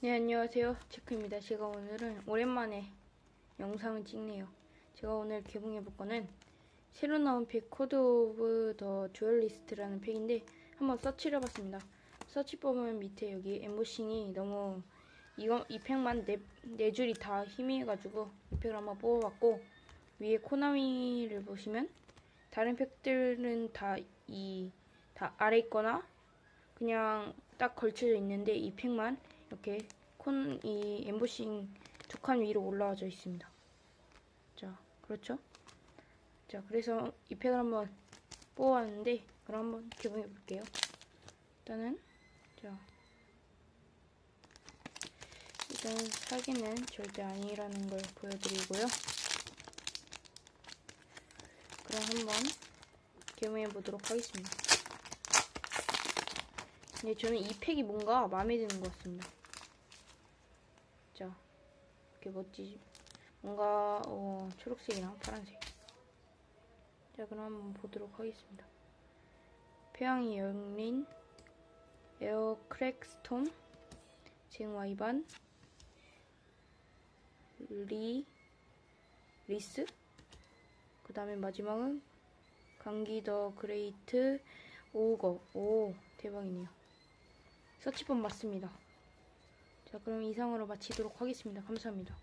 네, 안녕하세요. 체크입니다. 제가 오늘은 오랜만에 영상을 찍네요. 제가 오늘 개봉해 볼 거는 새로 나온 팩 코드 오브 더 듀얼리스트라는 팩인데 한번 서치를 해봤습니다. 서치 보면 밑에 여기 엠보싱이 너무 이거 이 팩만 네, 네 줄이 다 희미해가지고 이 팩을 한번 뽑아봤고 위에 코나미를 보시면 다른 팩들은 다 이다 아래 있거나 그냥 딱 걸쳐져 있는데 이 팩만 이렇게 콘 이 엠보싱 두 칸 위로 올라와져 있습니다. 자, 그렇죠? 자, 그래서 이 팩을 한번 뽑아왔는데 그럼 한번 개봉해 볼게요. 일단은 자, 일단 사기는 절대 아니라는 걸 보여드리고요. 그럼 한번 개봉해 보도록 하겠습니다. 근데 저는 이 팩이 뭔가 마음에 드는 것 같습니다. 자, 이렇게 멋지지? 뭔가 어, 초록색이랑 파란색. 자, 그럼 한번 보도록 하겠습니다. 태양이 열린 에어 크랙스톰 쟁와이반 리 리스 그 다음에 마지막은 강기 더 그레이트 오거 오 대박이네요. 서치본 맞습니다. 자, 그럼 이상으로 마치도록 하겠습니다. 감사합니다.